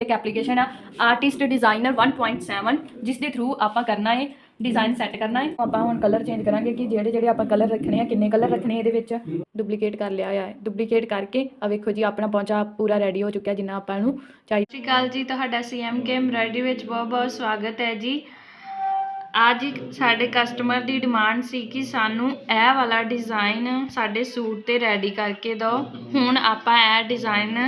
ਇੱਕ ਐਪਲੀਕੇਸ਼ਨ ਆ artist designer 1.7 ਜਿਸ ਦੇ ਥਰੂ ਆਪਾਂ ਕਰਨਾ ਹੈ ਡਿਜ਼ਾਈਨ ਸੈੱਟ ਕਰਨਾ ਹੈ ਆਪਾਂ ਹੁਣ ਕਲਰ ਚੇਂਜ ਕਰਾਂਗੇ ਕਿ ਜਿਹੜੇ ਜਿਹੜੇ ਆਪਾਂ ਕਲਰ ਰੱਖਣੇ ਆ, ਕਿੰਨੇ ਕਲਰ ਰੱਖਣੇ ਇਹਦੇ ਵਿੱਚ। ਡੁਪਲੀਕੇਟ ਕਰ ਲਿਆ ਹੈ ਡੁਪਲੀਕੇਟ ਕਰਕੇ ਆ ਵੇਖੋ ਜੀ, ਆਪਣਾ ਪਹੁੰਚਾ ਪੂਰਾ ਰੈਡੀ ਹੋ ਚੁੱਕਿਆ ਜਿੰਨਾ ਆਪਾਂ ਨੂੰ ਚਾਹੀਦਾ। ਸਤਿ ਸ਼੍ਰੀ ਅਕਾਲ ਜੀ, ਤੁਹਾਡਾ ਸੀਐਮ ਕੇਮ ਰੈਡੀ ਵਿੱਚ ਬਹੁਤ ਬਹੁਤ ਸਵਾਗਤ ਹੈ ਜੀ। ਅੱਜ ਸਾਡੇ ਕਸਟਮਰ ਦੀ ਡਿਮਾਂਡ ਸੀ ਕਿ ਸਾਨੂੰ ਇਹ ਵਾਲਾ ਡਿਜ਼ਾਈਨ ਸਾਡੇ ਸੂਟ ਤੇ ਰੈਡੀ ਕਰਕੇ ਦਿਓ। ਹੁਣ ਆਪਾਂ ਇਹ ਡਿਜ਼ਾਈਨ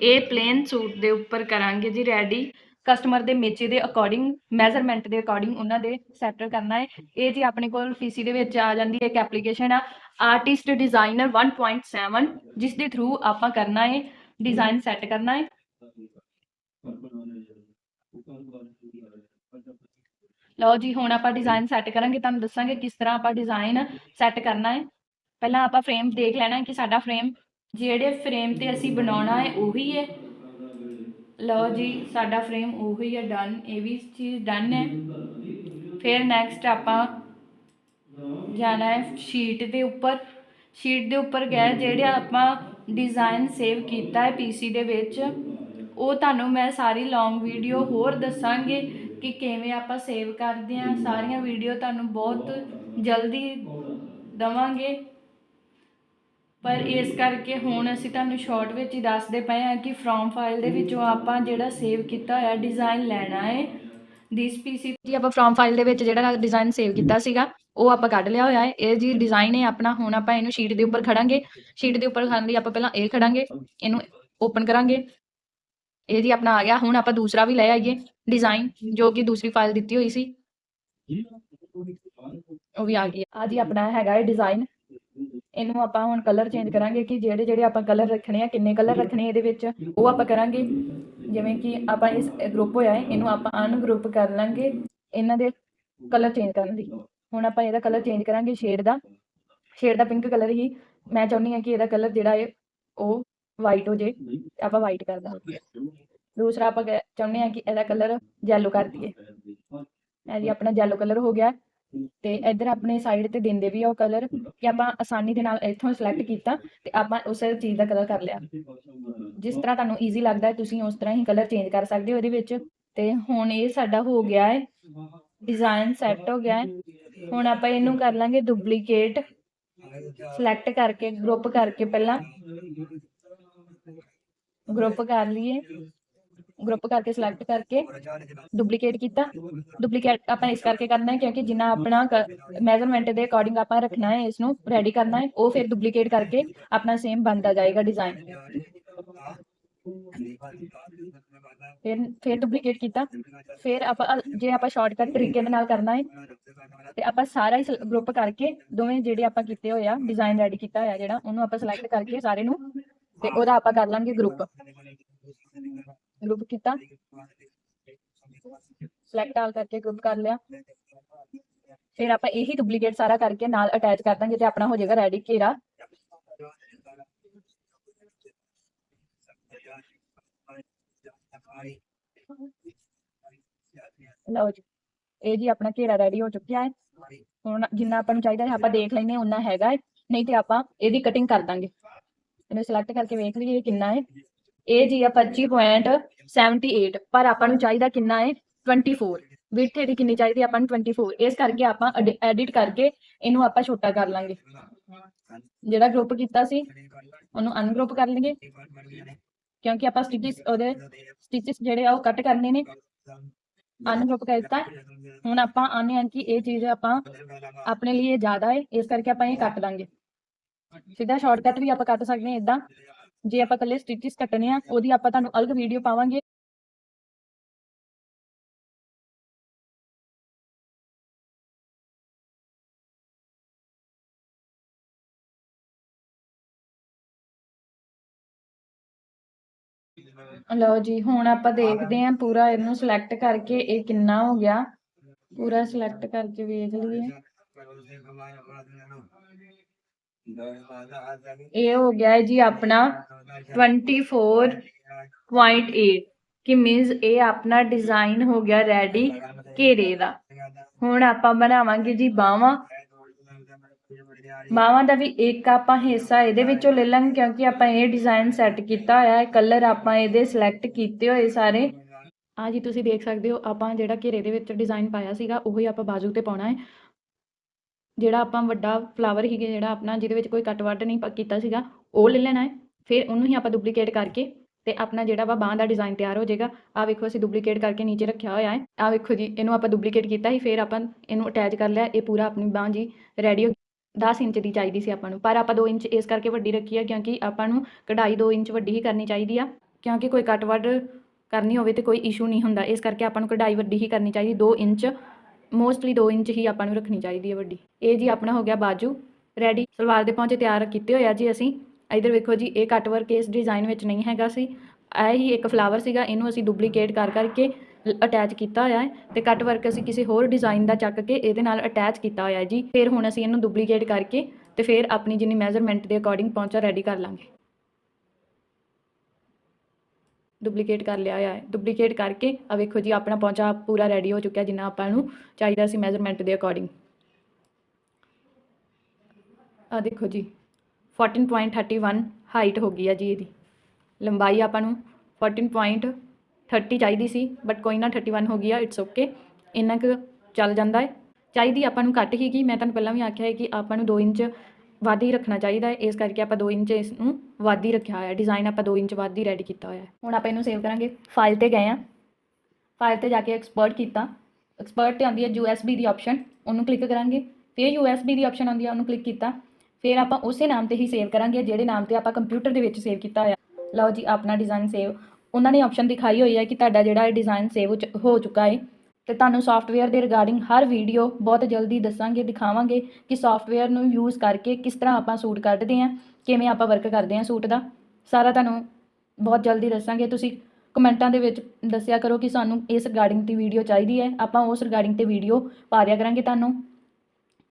ਇਹ ਪਲੇਨ ਸੂਟ ਦੇ ਉੱਪਰ ਕਰਾਂਗੇ ਜੀ ਰੈਡੀ ਕਸਟਮਰ ਦੇ ਮੇਚੇ ਦੇ ਅਕੋਰਡਿੰਗ ਮੈਜ਼ਰਮੈਂਟ ਦੇ ਅਕੋਰਡਿੰਗ ਉਹਨਾਂ ਦੇ ਸੈਟ ਕਰਨਾ ਹੈ। ਇਹ ਜੀ ਆਪਣੇ ਕੋਲ ਪੀਸੀ ਦੇ ਵਿੱਚ ਆ ਜਾਂਦੀ ਹੈ, ਇੱਕ ਐਪਲੀਕੇਸ਼ਨ ਆ। ਆਰਟਿਸਟ ਡਿਜ਼ਾਈਨਰ 1.7 ਜਿਸ ਦੇ ਥਰੂ ਆਪਾਂ ਕਰਨਾ ਹੈ ਡਿਜ਼ਾਈਨ ਸੈੱਟ ਕਰਨਾ ਹੈ। ਲਓ ਜੀ, ਹੁਣ ਆਪਾਂ ਡਿਜ਼ਾਈਨ ਸੈੱਟ ਕਰਾਂਗੇ, ਤੁਹਾਨੂੰ ਦੱਸਾਂਗੇ ਕਿਸ ਤਰ੍ਹਾਂ ਆਪਾਂ ਡਿਜ਼ਾਈਨ ਸੈੱਟ ਕਰਨਾ ਹੈ। ਪਹਿਲਾਂ ਆਪਾਂ ਫਰੇਮ ਦੇਖ ਲੈਣਾ ਕਿ ਸਾਡਾ ਫਰੇਮ ਜਿਹੜੇ ਫਰੇਮ ਤੇ ਅਸੀਂ ਬਣਾਉਣਾ ਹੈ, ਉਹੀ ਹੈ। ਲਓ ਜੀ, ਸਾਡਾ ਫਰੇਮ ਉਹੀ ਹੈ ਡਨ ਇਹ ਵੀ ਚੀਜ਼ ਡਨ ਹੈ। ਫਿਰ ਨੈਕਸਟ ਆਪਾਂ ਜਾਣਾ ਹੈ ਸ਼ੀਟ ਦੇ ਉੱਪਰ। ਸ਼ੀਟ ਦੇ ਉੱਪਰ ਗਏ, ਜਿਹੜੇ ਆਪਾਂ ਡਿਜ਼ਾਈਨ ਸੇਵ ਕੀਤਾ ਹੈ ਪੀਸੀ ਦੇ ਵਿੱਚ। ਉਹ ਤੁਹਾਨੂੰ ਮੈਂ ਸਾਰੀ ਲੌਂਗ ਵੀਡੀਓ ਹੋਰ ਦੱਸਾਂਗੇ। ਕਿ ਕਿਵੇਂ ਆਪਾਂ ਸੇਵ ਕਰਦੇ ਹਾਂ ਸਾਰੀਆਂ ਵੀਡੀਓ ਤੁਹਾਨੂੰ ਬਹੁਤ ਜਲਦੀ ਦਵਾਂਗੇ। ਪਰ ਇਸ ਕਰਕੇ ਹੁਣ ਅਸੀਂ ਤੁਹਾਨੂੰ ਸ਼ਾਰਟ ਵਿੱਚ ਹੀ ਦੱਸਦੇ ਪਏ ਹਾਂ ਕਿ ਫਰੋਮ ਫਾਈਲ ਦੇ ਵਿੱਚੋਂ ਆਪਾਂ ਜਿਹੜਾ ਸੇਵ ਕੀਤਾ ਹੋਇਆ ਡਿਜ਼ਾਈਨ ਲੈਣਾ ਹੈ। ਦਿਸ ਪੀਸੀ ਜੀ ਆਪਾਂ ਫਰੋਮ ਫਾਈਲ ਦੇ ਵਿੱਚ ਜਿਹੜਾ ਡਿਜ਼ਾਈਨ ਸੇਵ ਕੀਤਾ ਸੀਗਾ ਉਹ ਆਪਾਂ ਕੱਢ ਲਿਆ ਹੋਇਆ ਹੈ। ਇਹ ਜੀ ਡਿਜ਼ਾਈਨ ਹੈ ਆਪਣਾ ਹੁਣ ਆਪਾਂ ਇਹਨੂੰ ਸ਼ੀਟ ਦੇ ਉੱਪਰ ਖੜਾਂਗੇ। ਸ਼ੀਟ ਦੇ ਉੱਪਰ ਖੜਨ ਲਈ ਆਪਾਂ ਪਹਿਲਾਂ ਇਹ ਖੜਾਂਗੇ। ਇਹਨੂੰ ਓਪਨ ਕਰਾਂਗੇ। ਇਹ ਜੀ ਆਪਣਾ ਆ ਗਿਆ। ਹੁਣ ਆਪਾਂ ਦੂਸਰਾ ਵੀ ਲੈ ਆਈਏ ਡਿਜ਼ਾਈਨ ਜੋ ਕਿ ਦੂਸਰੀ ਫਾਈਲ ਦਿੱਤੀ ਹੋਈ ਸੀ। ਉਹ ਵੀ ਆ ਗਈ। ਆ ਜੀ ਆਪਣਾ ਹੈਗਾ ਹੈ ਡਿਜ਼ਾਈਨ ਇਹਨੂੰ ਆਪਾਂ ਹੁਣ ਕਲਰ ਚੇਂਜ ਕਰਾਂਗੇ ਕਿ ਜਿਹੜੇ ਜਿਹੜੇ ਆਪਾਂ ਕਲਰ ਰੱਖਣੇ ਆ, ਕਿੰਨੇ ਕਲਰ ਰੱਖਣੇ ਇਹਦੇ ਵਿੱਚ, ਉਹ ਆਪਾਂ ਕਰਾਂਗੇ। ਜਿਵੇਂ ਕਿ ਆਪਾਂ ਇਸ ਗਰੁੱਪ ਹੋਇਆ ਹੈ, ਇਹਨੂੰ ਆਪਾਂ ਅਨਗਰੁੱਪ ਕਰ ਲਾਂਗੇ ਇਹਨਾਂ ਦੇ ਕਲਰ ਚੇਂਜ ਕਰਨ ਲਈ। ਹੁਣ ਆਪਾਂ ਇਹਦਾ ਕਲਰ ਚੇਂਜ ਕਰਾਂਗੇ ਸ਼ੇਡ ਦਾ। ਸ਼ੇਡ ਦਾ ਪਿੰਕ ਕਲਰ ਹੀ ਮੈਂ ਚਾਹੁੰਦੀ ਹਾਂ ਕਿ ਇਹਦਾ ਕਲਰ ਜਿਹੜਾ ਹੈ, ਉਹ ਵਾਈਟ ਹੋ ਜੇ, ਆਪਾਂ ਵਾਈਟ ਕਰ ਦਾਂਗੇ ਦੂਸਰਾ ਆਪਾਂ ਚਾਹੁੰਦੇ ਹਾਂ ਕਿ ਇਹਦਾ ਕਲਰ ਯੈਲੋ ਕਰ ਦਈਏ। ਇਹ ਜੀ ਆਪਣਾ ਯੈਲੋ ਕਲਰ ਹੋ ਗਿਆ। ਤੇ ਇੱਧਰ ਆਪਣੇ ਸਾਈਡ ਤੇ ਦਿੰਦੇ ਵੀ ਆ ਉਹ ਕਲਰ ਕਿ ਆਪਾਂ ਆਸਾਨੀ ਦੇ ਨਾਲ ਇੱਥੋਂ ਸਿਲੈਕਟ ਕੀਤਾ ਤੇ ਆਪਾਂ ਉਸ ਚੀਜ਼ ਦਾ ਕਲਰ ਕਰ ਲਿਆ। ਜਿਸ ਤਰ੍ਹਾਂ ਤੁਹਾਨੂੰ ਈਜ਼ੀ ਲੱਗਦਾ ਹੈ ਤੁਸੀਂ ਉਸ ਤਰ੍ਹਾਂ ਹੀ ਕਲਰ ਚੇਂਜ ਕਰ ਸਕਦੇ ਹੋ ਇਹਦੇ ਵਿੱਚ। ਤੇ ਹੁਣ ਇਹ ਸਾਡਾ ਹੋ ਗਿਆ ਹੈ। ਡਿਜ਼ਾਈਨ ਸੈੱਟ ਹੋ ਗਿਆ ਹੈ। ਹੁਣ ਆਪਾਂ ਇਹਨੂੰ ਕਰ ਲਾਂਗੇ ਡੁਪਲੀਕੇਟ ਸਿਲੈਕਟ ਕਰਕੇ ਗਰੁੱਪ ਕਰਕੇ ਪਹਿਲਾਂ। ਗਰੁੱਪ ਕਰ ਲਈਏ। ਗਰੁੱਪ ਕਰਕੇ ਸਿਲੈਕਟ ਕਰਕੇ ਡੁਪਲੀਕੇਟ ਕੀਤਾ। ਡੁਪਲੀਕੇਟ ਆਪਾਂ ਇਸ ਕਰਕੇ ਕਰਨਾ ਹੈ ਕਿਉਂਕਿ ਜਿੰਨਾ ਆਪਣਾ ਮੈਜ਼ਰਮੈਂਟ ਦੇ ਅਕੋਰਡਿੰਗ ਆਪਾਂ ਰੱਖਣਾ ਹੈ ਇਸ ਨੂੰ ਰੈਡੀ ਕਰਨਾ ਹੈ, ਉਹ ਫਿਰ ਡੁਪਲੀਕੇਟ ਕਰਕੇ ਆਪਣਾ ਸੇਮ ਬਣਦਾ ਜਾਏਗਾ ਡਿਜ਼ਾਈਨ ਫਿਰ ਫਿਰ ਡੁਪਲੀਕੇਟ ਕੀਤਾ। ਫਿਰ ਆਪਾਂ, ਜੇ ਆਪਾਂ ਸ਼ਾਰਟਕਟ ਤਰੀਕੇ ਦੇ ਨਾਲ ਕਰਨਾ ਹੈ, ਤੇ ਆਪਾਂ ਸਾਰਾ ਹੀ ਗਰੁੱਪ ਕਰਕੇ ਦੋਵੇਂ ਜਿਹੜੇ ਆਪਾਂ ਕੀਤੇ ਹੋਏ ਡਿਜ਼ਾਈਨ ਰੈਡੀ ਕੀਤਾ ਹੋਇਆ ਜਿਹੜਾ, ਉਹਨੂੰ ਆਪਾਂ ਸਿਲੈਕਟ ਕਰਕੇ ਸਾਰੇ ਨੂੰ ਤੇ ਉਹਦਾ ਆਪਾਂ ਕਰ ਲਾਂਗੇ ਗਰੁੱਪ ਗਰੁੱਪ ਕੀਤਾ। ਸਿਲੈਕਟ ਆਲ ਕਰਕੇ ਗਰੁੱਪ ਕਰ ਲਿਆ। ਫਿਰ ਆਪਾਂ ਇਹੀ ਡੁਪਲੀਕੇਟ ਸਾਰਾ ਕਰਕੇ ਨਾਲ ਅਟੈਚ ਕਰ ਦਾਂਗੇ ਤੇ ਆਪਣਾ ਹੋ ਜਾਏਗਾ ਰੈਡੀ ਘੇਰਾ। ਲਓ ਜੀ, ਇਹ ਜੀ ਆਪਣਾ ਘੇਰਾ ਰੈਡੀ ਹੋ ਚੁੱਕਿਆ ਹੈ। ਹੁਣ ਜਿੰਨਾ ਆਪਾਂ ਨੂੰ ਚਾਹੀਦਾ ਹੈ, ਆਪਾਂ ਦੇਖ ਲੈਨੇ ਉਨਾ ਹੈਗਾ ਹੈ। ਨਹੀਂ ਤੇ ਆਪਾਂ ਇਹਦੀ ਕਟਿੰਗ ਕਰ ਦਾਂਗੇ। ਇਹਨੂੰ ਸਿਲੈਕਟ ਕਰਕੇ ਵੇਖ ਲਈਏ ਕਿੰਨਾ ਹੈ। ਇਹ ਜੀ ਆ 25.78 ਪਰ ਆਪਾਂ ਨੂੰ ਚਾਹੀਦਾ ਕਿੰਨਾ ਹੈ? 24 ਵਿਡਥ ਇਹਦੀ ਕਿੰਨੀ ਚਾਹੀਦੀ ਆਪਾਂ ਨੂੰ? 24 ਇਸ ਕਰਕੇ ਆਪਾਂ ਐਡਿਟ ਕਰਕੇ ਇਹਨੂੰ ਆਪਾਂ ਛੋਟਾ ਕਰ ਲਾਂਗੇ। ਜਿਹੜਾ ਗਰੁੱਪ ਕੀਤਾ ਸੀ, ਉਹਨੂੰ ਅਨਗਰੁੱਪ ਕਰ ਲਈਏ। ਕਿਉਂਕਿ ਆਪਾਂ ਸਟਿਚਸ ਉਹਦੇ ਸਟਿਚਸ ਜਿਹੜੇ ਆ ਉਹ ਕੱਟ ਕਰਨੇ ਨੇ। ਅਨਗਰੁੱਪ ਕਰ ਦਿੱਤਾ। ਹੁਣ ਆਪਾਂ ਆਨੇ ਹਾਂ ਕਿ ਇਹ ਚੀਜ਼ ਆਪਾਂ ਆਪਣੇ ਲਈ ਇਹ ਜ਼ਿਆਦਾ ਹੈ। ਇਸ ਕਰਕੇ ਆਪਾਂ ਇਹ ਕੱਟ ਲਾਂਗੇ। ਸਿੱਧਾ ਸ਼ਾਰਟਕਟ ਵੀ ਆਪਾਂ ਕੱਟ ਸਕਦੇ ਹਾਂ ਇਦਾਂ ਜੇ ਆਪਾਂ ਕੱਲੇ ਸਟਿਚਸ ਕੱਟਣੇ ਆ, ਉਹਦੀ ਆਪਾਂ ਤੁਹਾਨੂੰ ਅਲੱਗ ਵੀਡੀਓ ਪਾਵਾਂਗੇ। ਲਓ ਜੀ, ਹੁਣ ਆਪਾਂ ਦੇਖਦੇ ਹਾਂ ਪੂਰਾ ਇਹਨੂੰ ਸਿਲੈਕਟ ਕਰਕੇ ਇਹ ਕਿੰਨਾ ਹੋ ਗਿਆ। ਪੂਰਾ ਸਿਲੈਕਟ ਕਰਕੇ ਵੇਖ ਲਈਏ। ਇਹ ਹੋ ਗਿਆ ਹੈ ਜੀ ਆਪਣਾ 24.8 ਕਿ ਮੀਨਸ ਇਹ ਆਪਣਾ ਡਿਜ਼ਾਈਨ ਹੋ ਗਿਆ ਰੈਡੀ ਘੇਰੇ ਦਾ। ਹੁਣ ਆਪਾਂ ਬਣਾਵਾਂਗੇ ਜੀ ਬਾਹਾਂ ਬਾਹਾਂ ਦਾ ਵੀ ਇੱਕ ਆਪਾਂ ਹਿੱਸਾ ਇਹਦੇ ਵਿੱਚੋਂ ਲੈ ਲਾਂਗੇ, ਕਿਉਂਕਿ ਆਪਾਂ ਇਹ ਡਿਜ਼ਾਈਨ ਸੈੱਟ ਕੀਤਾ ਹੋਇਆ ਹੈ। ਕਲਰ ਆਪਾਂ ਇਹਦੇ ਸਿਲੈਕਟ ਕੀਤੇ ਹੋਏ ਸਾਰੇ। ਆ ਜੀ ਤੁਸੀਂ ਦੇਖ ਸਕਦੇ ਹੋ, ਆਪਾਂ ਜਿਹੜਾ ਘੇਰੇ ਦੇ ਵਿੱਚ ਡਿਜ਼ਾਈਨ ਪਾਇਆ ਸੀਗਾ, ਉਹੀ ਆਪਾਂ ਬਾਜੂ ਤੇ ਪਾਉਣਾ ਹੈ। ਜਿਹੜਾ ਆਪਾਂ ਵੱਡਾ ਫਲਾਵਰ ਹੀਗੇ ਜਿਹੜਾ ਆਪਣਾ ਜਿਹਦੇ ਵਿੱਚ ਕੋਈ ਕੱਟ ਵੱਟ ਨਹੀਂ ਪ- ਕੀਤਾ ਸੀਗਾ, ਉਹ ਲੈ ਲੈਣਾ ਹੈ। ਫਿਰ ਉਹਨੂੰ ਹੀ ਆਪਾਂ ਡੁਪਲੀਕੇਟ ਕਰਕੇ ਤੇ ਆਪਣਾ ਜਿਹੜਾ ਵਾ ਬਾਂਹ ਦਾ ਡਿਜ਼ਾਈਨ ਤਿਆਰ ਹੋ ਜਾਏਗਾ। ਆ ਵੇਖੋ, ਅਸੀਂ ਡੁਪਲੀਕੇਟ ਕਰਕੇ ਨੀਚੇ ਰੱਖਿਆ ਹੋਇਆ ਹੈ। ਆ ਵੇਖੋ ਜੀ, ਇਹਨੂੰ ਆਪਾਂ ਡੁਪਲੀਕੇਟ ਕੀਤਾ ਸੀ, ਫਿਰ ਆਪਾਂ ਇਹਨੂੰ ਅਟੈਚ ਕਰ ਲਿਆ। ਇਹ ਪੂਰਾ ਆਪਣੀ ਬਾਂਹ ਜੀ ਰੈਡੀ ਹੋ 10 ਇੰਚ ਦੀ ਚਾਹੀਦੀ ਸੀ ਆਪਾਂ ਨੂੰ। ਪਰ ਆਪਾਂ 2 ਇੰਚ ਇਸ ਕਰਕੇ ਵੱਡੀ ਰੱਖੀ ਆ ਕਿਉਂਕਿ ਆਪਾਂ ਨੂੰ ਕਢਾਈ 2 ਇੰਚ ਵੱਡੀ ਹੀ ਕਰਨੀ ਚਾਹੀਦੀ ਆ। ਕਿਉਂਕਿ ਕੋਈ ਕੱਟ ਵੱਡ ਕਰਨੀ ਹੋਵੇ ਤੇ ਕੋਈ ਇਸ਼ੂ ਨਹੀਂ ਹੁੰਦਾ। ਇਸ ਕਰਕੇ ਆਪਾਂ ਨੂੰ ਕਢਾਈ ਵੱਡੀ ਹੀ ਕਰਨੀ ਚਾਹੀਦੀ 2 ਇੰਚ ਮੋਸਟਲੀ 2 ਇੰਚ ਹੀ ਆਪਾਂ ਨੂੰ ਰੱਖਣੀ ਚਾਹੀਦੀ ਹੈ ਵੱਡੀ। ਇਹ ਜੀ ਆਪਣਾ ਹੋ ਗਿਆ ਬਾਜੂ। ਰੈਡੀ ਸਲਵਾਰ ਦੇ ਪਹੁੰਚੇ ਤਿਆਰ ਕੀਤੇ ਹੋਏ ਆ ਜੀ ਅਸੀਂ। ਇਧਰ ਵੇਖੋ ਜੀ, ਇਹ ਕੱਟ ਵਰਕ ਇਸ ਡਿਜ਼ਾਈਨ ਵਿੱਚ ਨਹੀਂ ਹੈਗਾ ਸੀ। ਇਹ ਹੀ ਇੱਕ ਫਲਾਵਰ ਸੀਗਾ, ਇਹਨੂੰ ਅਸੀਂ ਡੁਪਲੀਕੇਟ ਕਰ ਕਰਕੇ ਅਟੈਚ ਕੀਤਾ ਹੋਇਆ ਹੈ। ਤੇ ਕੱਟ ਵਰਕ ਅਸੀਂ ਕਿਸੇ ਹੋਰ ਡਿਜ਼ਾਈਨ ਦਾ ਚੱਕ ਕੇ ਇਹਦੇ ਨਾਲ ਅਟੈਚ ਕੀਤਾ ਹੋਇਆ ਜੀ। ਫਿਰ ਹੁਣ ਅਸੀਂ ਇਹਨੂੰ ਡੁਪਲੀਕੇਟ ਕਰਕੇ ਤੇ ਫਿਰ ਆਪਣੀ ਜਿੰਨੀ ਮੈਜ਼ਰਮੈਂਟ ਦੇ ਅਕੋਰਡਿੰਗ ਪਹੁੰਚਾ ਰੈਡੀ ਕਰ ਲਾਂਗੇ। ਡੁਪਲੀਕੇਟ ਕਰ ਲਿਆ ਹੋਇਆ ਹੈ। ਡੁਪਲੀਕੇਟ ਕਰਕੇ ਆ ਵੇਖੋ ਜੀ, ਆਪਣਾ ਪਹੁੰਚਾ ਪੂਰਾ ਰੈਡੀ ਹੋ ਚੁੱਕਿਆ, ਜਿੰਨਾ ਆਪਾਂ ਨੂੰ ਚਾਹੀਦਾ ਸੀ ਮੈਜ਼ਰਮੈਂਟ ਦੇ ਅਕੋਰਡਿੰਗ ਆ ਦੇਖੋ ਜੀ 14.31 ਹਾਈਟ ਹੋ ਗਈ ਆ ਜੀ ਇਹਦੀ। ਲੰਬਾਈ ਆਪਾਂ ਨੂੰ 14.30 ਚਾਹੀਦੀ ਸੀ ਬਟ ਕੋਈ ਨਾ 31 ਹੋ ਗਈ ਆ ਇਟਸ ਓਕੇ ਇੰਨਾ ਕੁ ਚੱਲ ਜਾਂਦਾ ਹੈ। ਚਾਹੀਦੀ ਆਪਾਂ ਨੂੰ ਘੱਟ ਹੀ ਗਈ ਮੈਂ ਤੁਹਾਨੂੰ ਪਹਿਲਾਂ ਵੀ ਆਖਿਆ ਹੈ ਕਿ ਆਪਾਂ ਨੂੰ 2 ਇੰਚ ਵੱਧ ਹੀ ਰੱਖਣਾ ਚਾਹੀਦਾ ਹੈ। ਇਸ ਕਰਕੇ ਆਪਾਂ 2 ਇੰਚ ਇਸ ਨੂੰ ਵੱਧ ਹੀ ਰੱਖਿਆ ਹੋਇਆ ਹੈ। ਡਿਜ਼ਾਈਨ ਆਪਾਂ 2 ਇੰਚ ਵੱਧ ਹੀ ਰੈਡੀ ਕੀਤਾ ਹੋਇਆ ਹੁਣ ਆਪਾਂ ਇਹਨੂੰ ਸੇਵ ਕਰਾਂਗੇ। ਫਾਈਲ ਤੇ ਗਏ ਆ ਫਾਈਲ ਤੇ ਜਾ ਕੇ ਐਕਸਪੋਰਟ ਕੀਤਾ। ਐਕਸਪੋਰਟ ਤੇ ਆਉਂਦੀ ਹੈ USB ਦੀ ਆਪਸ਼ਨ ਉਹਨੂੰ ਕਲਿੱਕ ਕਰਾਂਗੇ। ਫਿਰ USB ਦੀ ਆਪਸ਼ਨ ਆਉਂਦੀ ਹੈ, ਉਹਨੂੰ ਕਲਿੱਕ ਕੀਤਾ। ਫਿਰ ਆਪਾਂ ਉਸੇ ਨਾਮ ਤੇ ਹੀ ਸੇਵ ਕਰਾਂਗੇ, ਜਿਹੜੇ ਨਾਮ ਤੇ ਆਪਾਂ ਕੰਪਿਊਟਰ ਦੇ ਵਿੱਚ ਸੇਵ ਕੀਤਾ ਹੋਇਆ। ਲਓ ਜੀ, ਆਪਣਾ ਡਿਜ਼ਾਈਨ ਸੇਵ ਉਹਨਾਂ ਨੇ ਆਪਸ਼ਨ ਦਿਖਾਈ ਹੋਈ ਹੈ ਕਿ ਤੁਹਾਡਾ ਜਿਹੜਾ ਇਹ ਡਿਜ਼ਾਈਨ ਸੇਵ ਹੋ ਚੁੱਕਾ ਹੈ। ਤੇ ਤੁਹਾਨੂੰ ਸੌਫਟਵੇਅਰ ਦੇ ਰਿਗਾਰਡਿੰਗ ਹਰ ਵੀਡੀਓ ਬਹੁਤ ਜਲਦੀ ਦੱਸਾਂਗੇ, ਦਿਖਾਵਾਂਗੇ ਕਿ ਸੌਫਟਵੇਅਰ ਨੂੰ ਯੂਜ਼ ਕਰਕੇ ਕਿਸ ਤਰ੍ਹਾਂ ਆਪਾਂ ਸੂਟ ਕੱਢਦੇ ਹਾਂ, ਕਿਵੇਂ ਆਪਾਂ ਵਰਕ ਕਰਦੇ ਹਾਂ ਸੂਟ ਦਾ। ਸਾਰਾ ਤੁਹਾਨੂੰ ਬਹੁਤ ਜਲਦੀ ਦੱਸਾਂਗੇ। ਤੁਸੀਂ ਕਮੈਂਟਾਂ ਦੇ ਵਿੱਚ ਦੱਸਿਆ ਕਰੋ ਕਿ ਸਾਨੂੰ ਇਸ ਰਿਗਾਰਡਿੰਗ ਦੀ ਵੀਡੀਓ ਚਾਹੀਦੀ ਹੈ। ਆਪਾਂ ਉਸ ਰਿਗਾਰਡਿੰਗ ਤੇ ਵੀਡੀਓ ਪਾ ਦਿਆ ਕਰਾਂਗੇ ਤੁਹਾਨੂੰ।